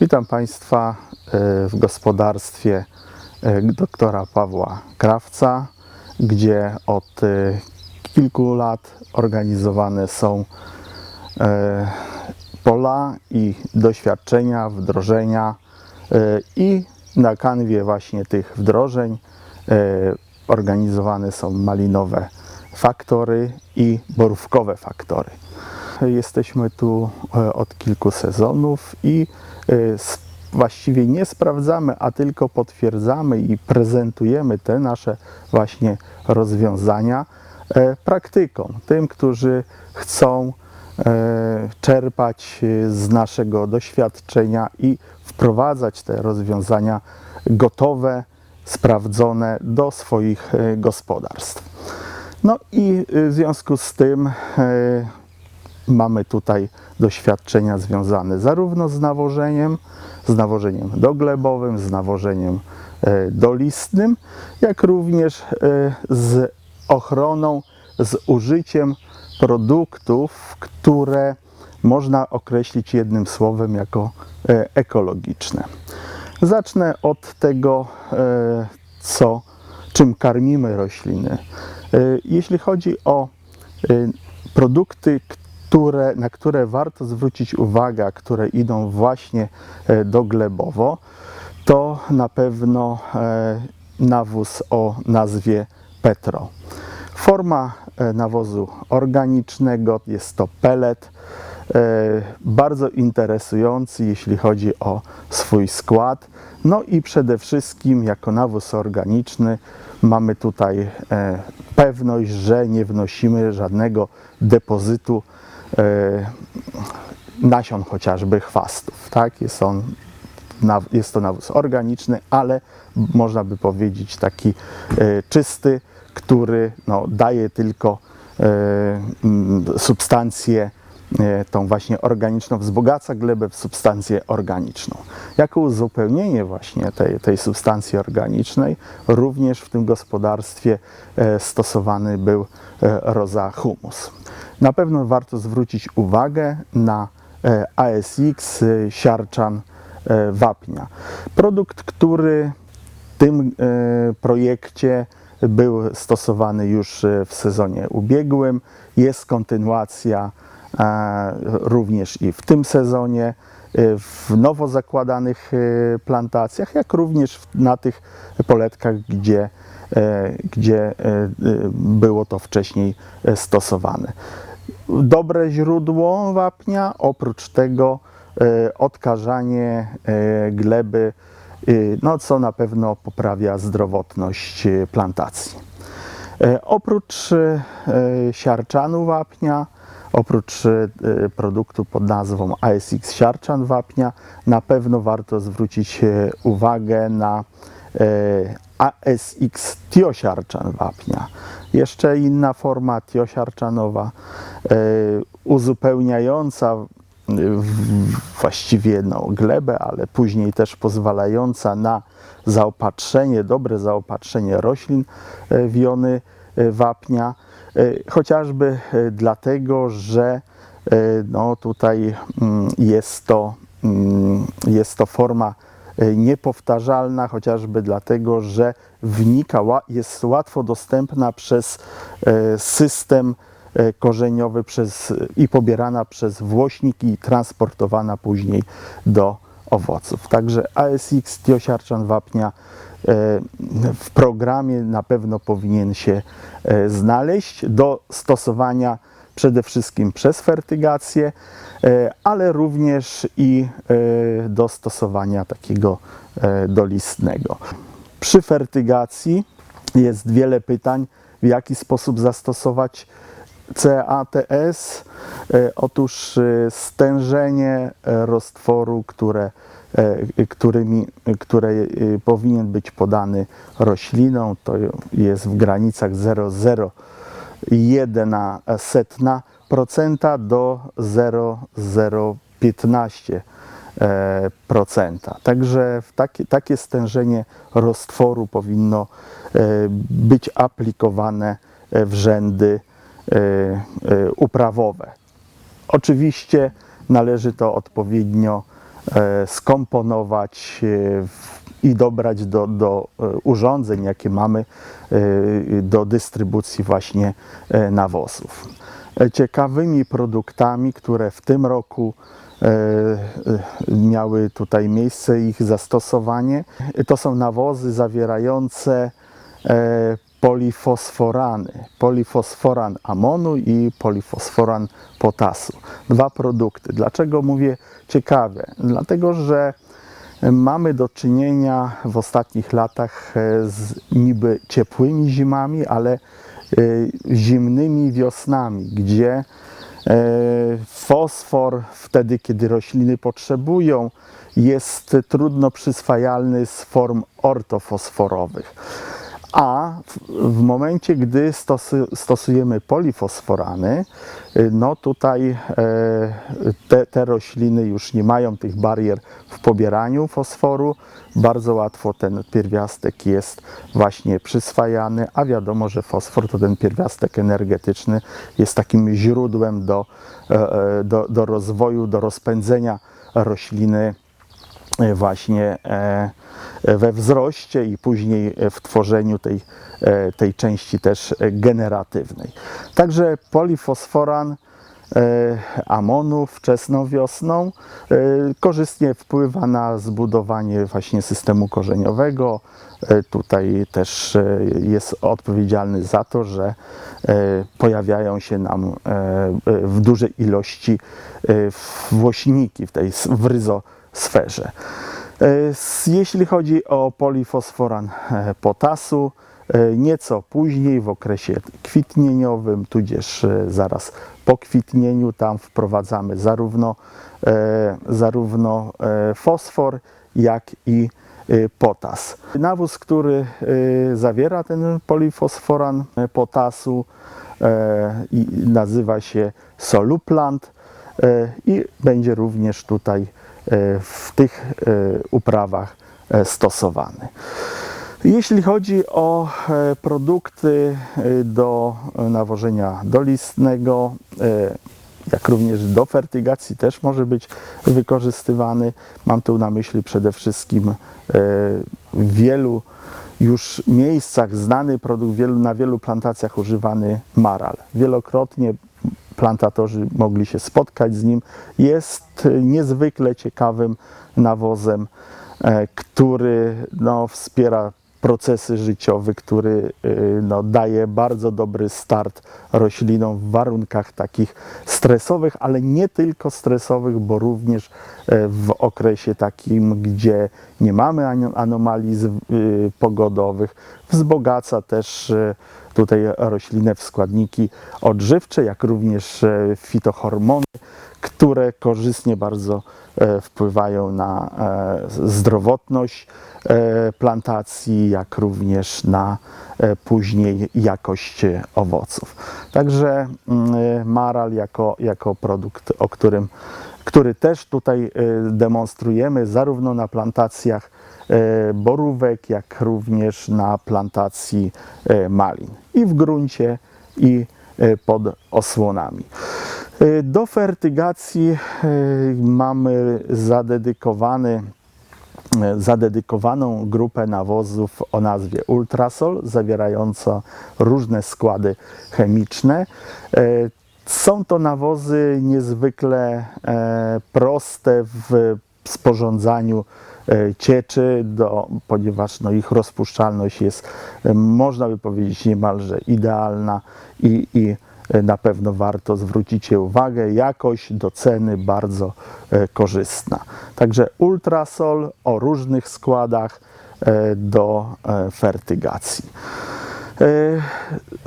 Witam Państwa e, w gospodarstwie e, doktora Pawła Krawca, gdzie od e, kilku lat organizowane są pola i doświadczenia, wdrożenia i na kanwie właśnie tych wdrożeń organizowane są malinowe faktory i borówkowe faktory. Jesteśmy tu od kilku sezonów i właściwie nie sprawdzamy, a tylko potwierdzamy i prezentujemy te nasze właśnie rozwiązania e, praktykom, tym, którzy chcą e, czerpać e, z naszego doświadczenia i wprowadzać te rozwiązania gotowe, sprawdzone do swoich e, gospodarstw. No i e, w związku z tym e, mamy tutaj doświadczenia związane zarówno z nawożeniem, z nawożeniem doglebowym, z nawożeniem e, dolistnym, jak również e, z ochroną, z użyciem produktów, które można określić jednym słowem jako e, ekologiczne. Zacznę od tego, co, czym karmimy rośliny. Jeśli chodzi o produkty, które, na które warto zwrócić uwagę, które idą właśnie e, doglebowo, to na pewno e, nawóz o nazwie Petro. Forma e, nawozu organicznego jest to pelet, bardzo interesujący, jeśli chodzi o swój skład. No i przede wszystkim, jako nawóz organiczny, mamy tutaj pewność, że nie wnosimy żadnego depozytu nasion chociażby chwastów. Tak? Jest, on, jest to nawóz organiczny, ale można by powiedzieć taki e, czysty, który no, daje tylko e, mm, substancję e, tą właśnie organiczną, wzbogaca glebę w substancję organiczną. Jako uzupełnienie właśnie tej, tej substancji organicznej również w tym gospodarstwie e, stosowany był e, roza humus. Na pewno warto zwrócić uwagę na e, ASX e, siarczan e, wapnia. Produkt, który w tym projekcie był stosowany już w sezonie ubiegłym. Jest kontynuacja również i w tym sezonie w nowo zakładanych plantacjach, jak również na tych poletkach, gdzie, gdzie było to wcześniej stosowane. Dobre źródło wapnia, oprócz tego e, odkażanie e, gleby, e, no, co na pewno poprawia zdrowotność plantacji. Oprócz siarczanu wapnia, oprócz produktu pod nazwą ASX siarczan wapnia, na pewno warto zwrócić uwagę na ASX tiosiarczan wapnia. Jeszcze inna forma tiosiarczanowa, e, uzupełniająca w- właściwie no, glebę, ale później też pozwalająca na zaopatrzenie, dobre zaopatrzenie roślin e, w jony e, wapnia, e, chociażby e, dlatego, że e, no, tutaj mm, jest to, mm, jest to forma e, niepowtarzalna, chociażby dlatego, że wnika, ła- jest łatwo dostępna przez e, system e, korzeniowy przez, i pobierana przez włośnik i transportowana później do owoców. Także ASX Tiosiarczan Wapnia e, w programie na pewno powinien się e, znaleźć do stosowania przede wszystkim przez fertygację, e, ale również i e, do stosowania takiego e, dolistnego. Przy fertygacji jest wiele pytań, w jaki sposób zastosować CATS. Otóż stężenie roztworu, które, którymi, które powinien być podany rośliną, to jest w granicach 0,01 setna procenta do 0,015 e, procenta. Także takie, takie stężenie roztworu powinno e, być aplikowane w rzędy e, e, uprawowe. Oczywiście należy to odpowiednio skomponować w- i dobrać do, do e, urządzeń, jakie mamy e, do dystrybucji właśnie e, nawozów. Ciekawymi produktami, które w tym roku miały tutaj miejsce ich zastosowanie, to są nawozy zawierające polifosforany, polifosforan amonu i polifosforan potasu. Dwa produkty. Dlaczego mówię ciekawe? Dlatego, że mamy do czynienia w ostatnich latach e, z niby ciepłymi zimami, ale e, zimnymi wiosnami, gdzie e, fosfor wtedy, kiedy rośliny potrzebują, jest trudno przyswajalny z form ortofosforowych. A w, momencie, gdy stosujemy polifosforany, y, no tutaj e, te, te rośliny już nie mają tych barier w pobieraniu fosforu. Bardzo łatwo ten pierwiastek jest właśnie przyswajany, a wiadomo, że fosfor to ten pierwiastek energetyczny jest takim źródłem do, e, e, do, do rozwoju, do rozpędzenia rośliny właśnie e, we wzroście i później w tworzeniu tej, e, tej części też e, generatywnej. Także polifosforan e, amonu wczesną wiosną e, korzystnie wpływa na zbudowanie właśnie systemu korzeniowego. E, Tutaj też e, jest odpowiedzialny za to, że e, pojawiają się nam e, e, w dużej ilości e, włośniki w tej w ryzosferze. E, s- Jeśli chodzi o polifosforan e, potasu, e, nieco później w okresie kwitnieniowym, tudzież e, zaraz po kwitnieniu, tam wprowadzamy zarówno, e, zarówno e, fosfor, jak i e, potas. Nawóz, który e, zawiera ten polifosforan e, potasu, e, nazywa się Soluplant e, i będzie również tutaj e, w tych e, uprawach e, stosowany. Jeśli chodzi o e, produkty e, do nawożenia dolistnego, e, jak również do fertygacji też może być wykorzystywany. Mam tu na myśli przede wszystkim e, w wielu już miejscach znany produkt, na wielu plantacjach używany maral. Wielokrotnie plantatorzy mogli się spotkać z nim. Jest niezwykle ciekawym nawozem, e, który no, wspiera procesy życiowe, który y, no, daje bardzo dobry start roślinom w warunkach takich stresowych, ale nie tylko stresowych, bo również e, w okresie takim, gdzie nie mamy anomalii y, pogodowych, wzbogaca też tutaj roślinę w składniki odżywcze, jak również fitohormony, które korzystnie bardzo e, wpływają na e, zdrowotność e, plantacji, jak również na później jakość owoców. Także mm, maral jako, jako produkt, o którym, który też tutaj demonstrujemy zarówno na plantacjach borówek, jak również na plantacji malin i w gruncie i pod osłonami. E, Do fertygacji e, mamy zadedykowany e, zadedykowaną grupę nawozów o nazwie Ultrasol, zawierająca różne składy chemiczne. Są to nawozy niezwykle proste w sporządzaniu cieczy, do, ponieważ no, ich rozpuszczalność jest, można by powiedzieć, niemalże idealna i, i na pewno warto zwrócić uwagę. Jakość do ceny bardzo e, korzystna. Także ultrasol o różnych składach e, do e, fertygacji. E,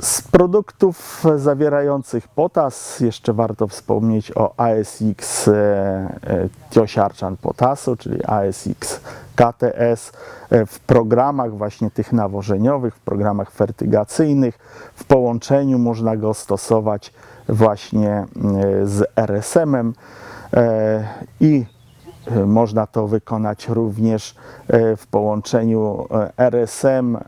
Z produktów zawierających potas jeszcze warto wspomnieć o ASX e, e, tiosiarczan potasu, czyli ASX KTS e, w programach właśnie tych nawożeniowych, w programach fertygacyjnych. W połączeniu można go stosować właśnie e, z RSM-em e, i Można to wykonać również e, w połączeniu e, RSM, e,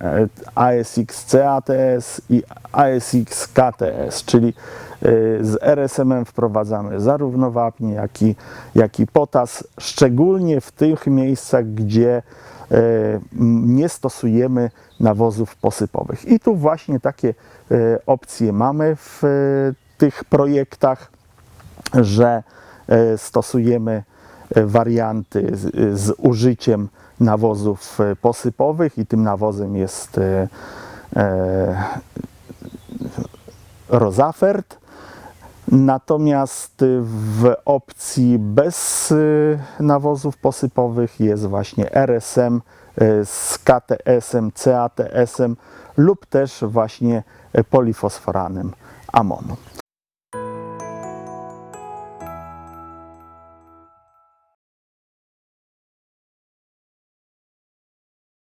e, ASX CATS i ASX KTS, czyli z RSM-em wprowadzamy zarówno wapń, jak i, jak i potas, szczególnie w tych miejscach, gdzie nie stosujemy nawozów posypowych. I tu właśnie takie opcje mamy w tych projektach że stosujemy warianty z, użyciem nawozów e, posypowych i tym nawozem jest e, e, Rosafert. Natomiast w opcji bez nawozów posypowych jest właśnie RSM z KTS-em, CATS-em lub też właśnie polifosforanem amonu.